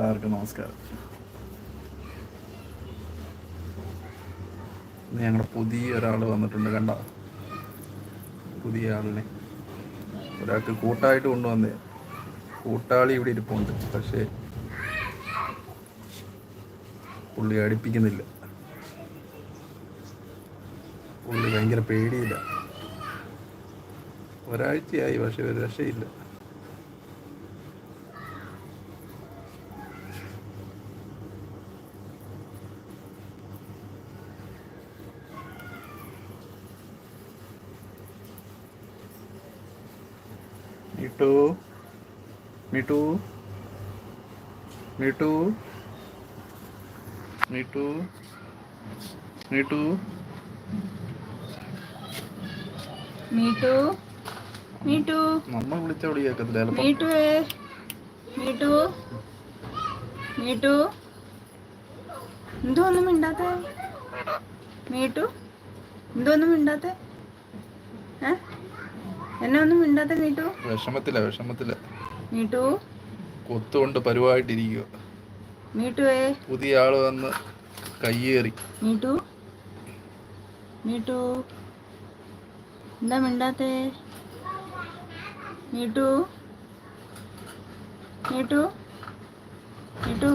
എല്ലാവർക്കും നമസ്കാരം. ഇന്ന് ഞങ്ങളുടെ പുതിയ ഒരാൾ വന്നിട്ടുണ്ട് കണ്ട? പുതിയ ആളിനെ. ഒരാൾക്ക് കൂട്ടായിട്ട് കൊണ്ടുവന്നേ. കൂട്ടാളി ഇവിടെ ഇരിപ്പുണ്ട് പക്ഷേ പുള്ളി അടിപ്പിക്കുന്നില്ല. പുള്ളി ഭയങ്കര പേടിയില്ല. ഒരാഴ്ചയായി പക്ഷെ ഒരു രക്ഷയില്ല. മിട്ടു മിട്ടു മിട്ടു മിട്ടു മിട്ടു. മീട്ടു മീട്ടു. നമ്മ വിളിച്ച വിളി കേൾക്കത്തില്ല ചിലപ്പോ. മീട്ടു മീട്ടു എന്തോ ഒന്നും മിണ്ടാത്ത? മീട്ടു എന്തോ ഒന്നും മിണ്ടാത്ത? ഏ? എന്നെ ഒന്നും മിണ്ടാത്ത മീട്ടു വിഷമത്തില്ല വിഷമത്തില്ല മീട്ടു കൊത്തുകൊണ്ട് പരുവായിട്ടിരിക്കുക മീട്ടുവേ പുതിയ ആൾ വന്ന് കയ്യേറി. മീട്ടു മീട്ടു എന്താ മിണ്ടാത്തേ? മീട്ടു മീട്ടു മീട്ടു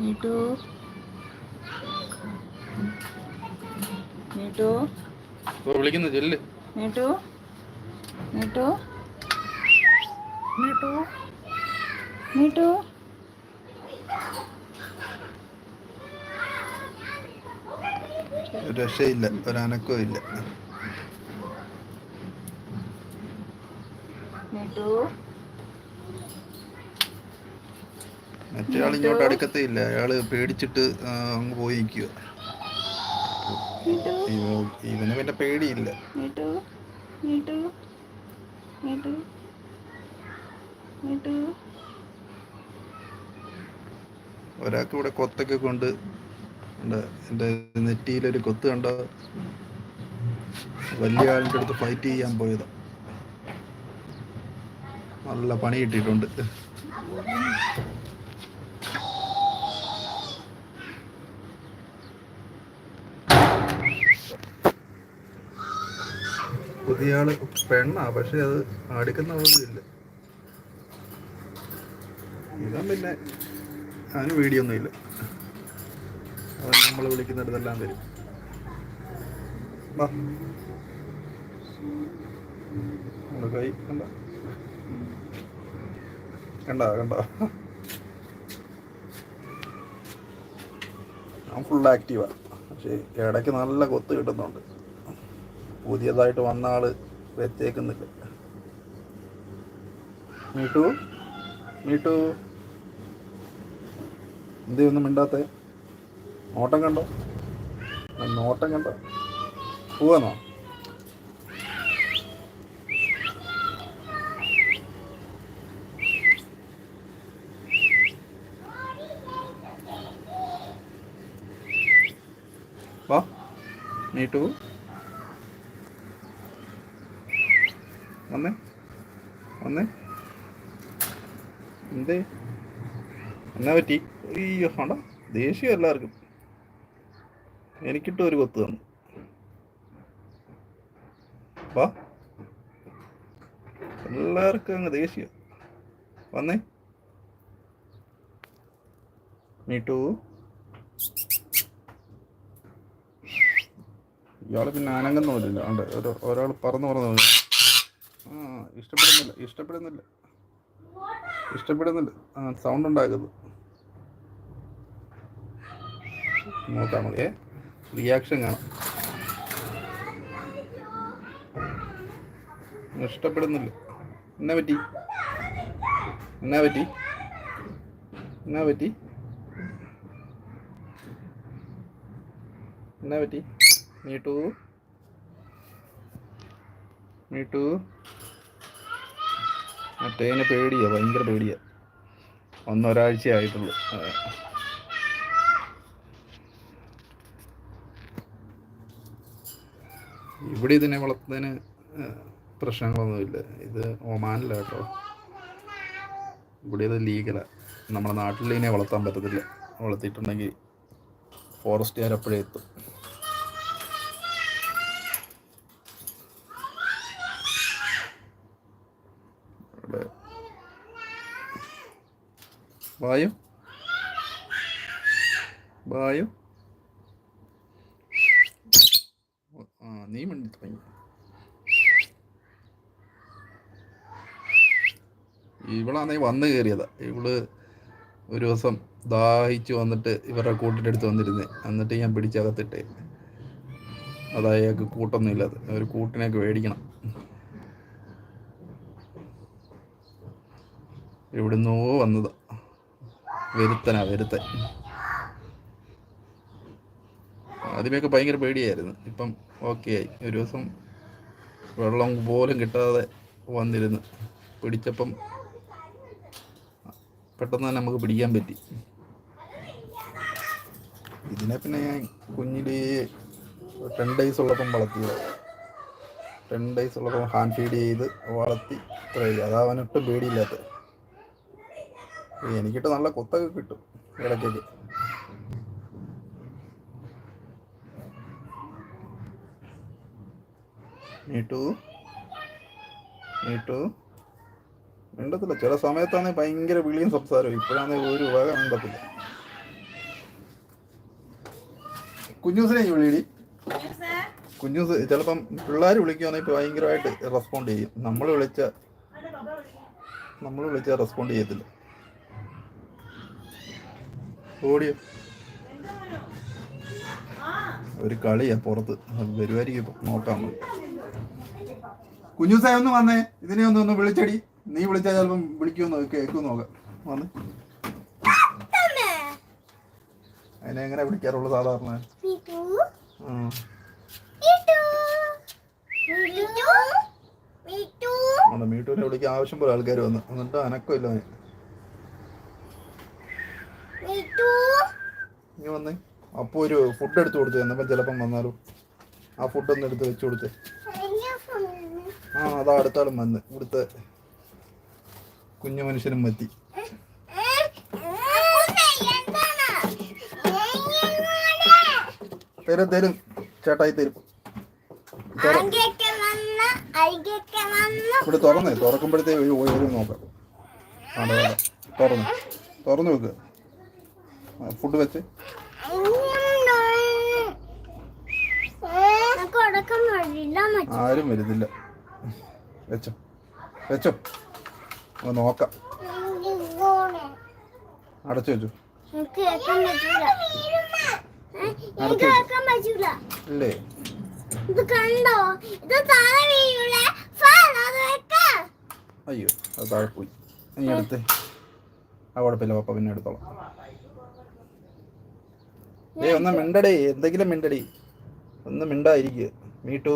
മീട്ടു മീട്ടു വിളിക്കുന്നു ചെല്ല്. മീട്ടു മീട്ടു മീട്ടു മീട്ടു ഒരു രക്ഷയില്ല ഒരനക്കവും ഇല്ല. മീട്ടു മറ്റേ ആൾ ഇങ്ങോട്ട്. അടുക്കത്തേ ഇല്ല അയാൾ പേടിച്ചിട്ട് അങ്ങ് പോയി നിൽക്കുക ഇവന് പിന്നെ പേടിയില്ല. നീട്ടു മീട്ടു മീട്ടു മീട്ടു ഒരാൾക്ക് ഇവിടെ കൊത്തൊക്കെ കൊണ്ട് എന്റെ നെറ്റിയിലൊരു കൊത്ത് കണ്ട വലിയ ആളിന്റെ അടുത്ത് ഫൈറ്റ് ചെയ്യാൻ പോയതാ. നല്ല പണി കിട്ടിയിട്ടുണ്ട്. പുതിയ പെണ്ണാ പക്ഷെ അത് അടുക്കുന്ന പോലും ഇല്ല ഇതാ പിന്നെ വീഡിയോ ഒന്നുമില്ല അവൻ നമ്മൾ വിളിക്കുന്നിടത്തെല്ലാം വരും. കൈ കണ്ട? കണ്ട കണ്ട? ഞാൻ ഫുൾ ആക്റ്റീവാ പക്ഷേ ഇടയ്ക്ക് നല്ല കൊത്ത് കിട്ടുന്നുണ്ട്. പുതിയതായിട്ട് വന്ന ആൾ വെച്ചേക്കുന്നില്ല മീട്ടു? മീട്ടു? എന്തേ ഒന്നും മിണ്ടാത്ത? നോട്ടം കണ്ടോ? നോട്ടം കണ്ടോ? പോവാന്നോ? വാ. നീട്ടു വന്നേ. വന്ന്. എന്ത്? എന്നാ പറ്റി? അയ്യോ ഹണ്ട ദേഷ്യം എല്ലാവർക്കും. എനിക്കിട്ട് ഒരു കൊത്ത് തന്നു. വാ. എല്ലാവർക്കും അങ്ങ് ദേഷ്യം. വന്നേ. നീട്ടു. ഇയാൾ പിന്നെ അനങ്ങുന്ന പോലില്ല ഉണ്ട് ഒരു ഒരാൾ പറന്ന് പറന്ന് പോയി. ആ ഇഷ്ടപ്പെടുന്നില്ല ഇഷ്ടപ്പെടുന്നില്ല. ഇഷ്ടപ്പെടുന്നില്ല. ആ സൗണ്ട് ഉണ്ടാക്കുന്നത് നോക്കാം നമുക്ക്. റിയാക്ഷൻ കാണാം. ഇഷ്ടപ്പെടുന്നില്ല. എന്നാ പറ്റി? എന്നാ പറ്റി? എന്നാ പറ്റി? എന്നാ പറ്റി? മീട്ടു? മീട്ടു? മറ്റേനെ പേടിയാ ഭയങ്കര പേടിയാ. ഒന്നൊരാഴ്ച ആയിട്ടുള്ളൂ. ഇവിടെ ഇതിനെ വളർത്തുന്നതിന് പ്രശ്നങ്ങളൊന്നുമില്ല. ഇത് ഒമാനില്ല കേട്ടോ ഇവിടെ ഇത് ലീഗലാണ് നമ്മുടെ നാട്ടിൽ ഇതിനെ വളർത്താൻ പറ്റത്തില്ല. വളർത്തിയിട്ടുണ്ടെങ്കിൽ ഫോറസ്റ്റുകാർ അപ്പോഴേ എത്തും. ഇവിടെ വായു. വായു. ആ നീ മണ്ടി തുടങ്ങി. ഇവളാണെ വന്ന് കയറിയതാ. ഇവൾ ഒരു ദിവസം ദാഹിച്ച് വന്നിട്ട് ഇവരുടെ കൂട്ടിന്റെ അടുത്ത് വന്നിരുന്നേ. എന്നിട്ട് ഞാൻ പിടിച്ചകത്തിട്ടേ. അതായത് കൂട്ടൊന്നും ഇല്ലാതെ ഒരു കൂട്ടിനെയൊക്കെ മേടിക്കണം. എവിടുന്നോ വന്നതാ. വരുത്തനാ വരുത്തൻ. ആദ്യമൊക്കെ ഭയങ്കര പേടിയായിരുന്നു. ഇപ്പം ഓക്കെ ആയി. ഒരു ദിവസം വെള്ളം പോലും കിട്ടാതെ വന്നിരുന്നു. പിടിച്ചപ്പം പെട്ടെന്ന് തന്നെ നമുക്ക് പിടിക്കാൻ പറ്റി. ഇതിനെ പിന്നെ ഞാൻ കുഞ്ഞിൽ ടെൻ ഡേയ്സ് ഉള്ളപ്പം വളർത്തിയത്. ടെൻ ഡേയ്സ് ഉള്ളപ്പം ഹാൻഡ് ഫീഡ് ചെയ്ത് വളർത്തി ഇത്രയായി അതാവനൊട്ടും പേടിയില്ലാത്തത്. പേടിയില്ലാത്ത എനിക്കിട്ട് നല്ല കൊത്തൊക്കെ കിട്ടും ഇടയ്ക്കൊക്കെ. നീട്ടു. മിണ്ടത്തില്ല. ചില സമയത്താണെങ്കിൽ ഭയങ്കര വിളിയും സംസാരവും. ഇപ്പോഴാണെങ്കിൽ ഒരു വക മിണ്ടത്തില്ല. കുഞ്ഞൂസിനെ വിളിയിടി. കുഞ്ഞൂസ് ചിലപ്പം പിള്ളേർ വിളിക്കുവാണെങ്കിൽ ഇപ്പോൾ ഭയങ്കരമായിട്ട് റെസ്പോണ്ട് ചെയ്യും. നമ്മൾ വിളിച്ച നമ്മൾ വിളിച്ച റെസ്പോണ്ട് ചെയ്യത്തില്ല. ഓടിയോ ഒരു കളിയാ പുറത്ത്. വരുമായിരിക്കും നോക്കാം കുഞ്ഞുസായ ഒന്ന് വന്നേ. ഇതിനെ ഒന്ന് ഒന്ന് വിളിച്ചടി. നീ വിളിച്ചാൽ ചിലപ്പം വിളിക്കുമെന്ന് കേൾക്കും നോക്കാം. വന്ന്. അതിനെ എങ്ങനെ വിളിക്കാറുള്ളു സാധാരണ? മീട്ടൂനെ വിളിക്കാൻ ആവശ്യം പോലെ ആൾക്കാർ വന്നു. എന്നിട്ട് അനക്കമില്ല അവന്. വന്ന്. വന്നേ അപ്പൊ ഒരു ഫുഡ് എടുത്തു കൊടുത്തു എന്നപ്പോ ചിലപ്പം വന്നാലും. ആ ഫുഡ് ഒന്ന് എടുത്ത് വെച്ചു കൊടുത്ത്. ആ അതാ അടുത്താലും വന്ന്. ഇവിടുത്തെ കുഞ്ഞു മനുഷ്യനും മത്തി. തരും തരും. ചേട്ടായി തരും. ഇവിടെ തുറന്നേ. തുറക്കുമ്പോഴത്തേക്ക് ഒരു ഒരു നോക്കാം. അതെ തുറന്നു. തുറന്നു വെക്ക്. ഫുഡ് വെച്ച്. ആരും വരുന്നില്ല. വെച്ചോ. വെച്ചോ. ഒന്ന് നോക്കാം. അടച്ചു വെച്ചു. അല്ലേ ഇത് കണ്ടോ ഇത് താഴെ അയ്യോ അത് താഴെ പോയി. നീ അടുത്ത്. ആ കുഴപ്പമില്ല. പപ്പ പിന്നെ എടുത്തോളാം. ഏ ഒന്ന് മിണ്ടടേ. എന്തെങ്കിലും മിണ്ടടി. ഒന്ന് മിണ്ടായിരിക്കുക മീട്ടു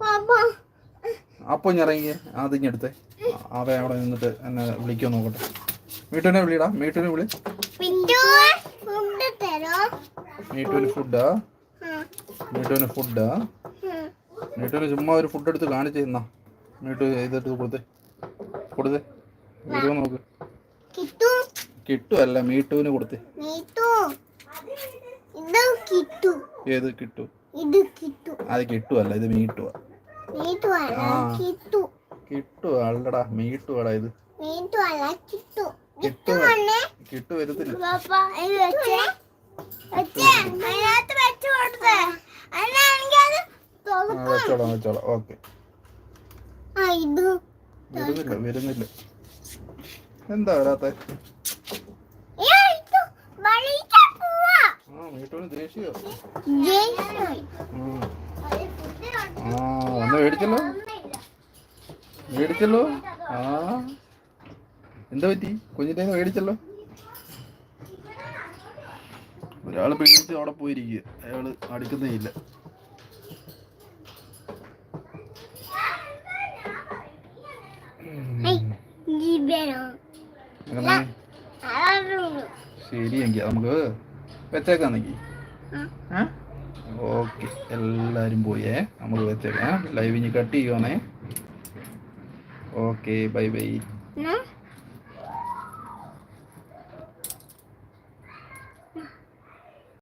പാപ്പ അപ്പൊ ഇറങ്ങി അത് അതിങ്ങെടുത്തേ അതെ അവിടെ നിന്നിട്ട് എന്നെ വിളിക്കോ നോക്കട്ടെ. മീട്ടുവിനെ വിളിടാ മീട്ടുവിനെ വിളി. മീട്ടുവിന് ഫുഡാ? മീട്ടുവിന് ഫുഡാ. മീട്ടുവിന് ചുമ്മാ ഒരു ഫുഡ് എടുത്ത് കാണിച്ചു തന്നാ. മീട്ടു ഇതെടുത്ത് കൊടുത്തേ. കൊടുത്തേ. വീഡിയോ നോക്ക്. കിട്ടു. കിട്ടുമല്ല മീട്ടുവിന് കൊടുത്തേ. നീട്ടു ഏത് കിട്ടു? ഇത് കിട്ടു. അത് കിട്ടുവല്ല ഇത് മീട്ടുവാ. നീട്ടു കിട്ടു കിട്ടു. അല്ലടാ മീട്ടുവാടാ ഇത്. കിട്ടു. വരത്തില്ല. വെച്ചോളാം വെച്ചോളാം. ഓക്കെ. വരുന്നില്ല വരുന്നില്ല. എന്താ വരാത്ത ഏ, ഇത് വഴിക്കാൻ പോവാ മീട്ടുവിന് ദേഷ്യോ. ആ ഒന്ന് മേടിച്ചല്ലോ? മേടിച്ചല്ലോ? ആ. എന്താ പറ്റി? കുഞ്ഞിന്റെ മേടിച്ചല്ലോ? ഒരാൾ പേടിച്ച് അവിടെ പോയിരിക്കുക അയാൾ അടുക്കുന്നേ ഇല്ല. ശരിയെങ്കിൽ നമുക്ക് വെച്ചേക്കാന്നെങ്കിൽ ഓക്കെ എല്ലാവരും പോയേ. നമ്മൾ വെച്ചേക്കാം. ലൈവ് ഇനി കട്ട് ചെയ്യുവാണേ ഓക്കെ ബൈ ബൈ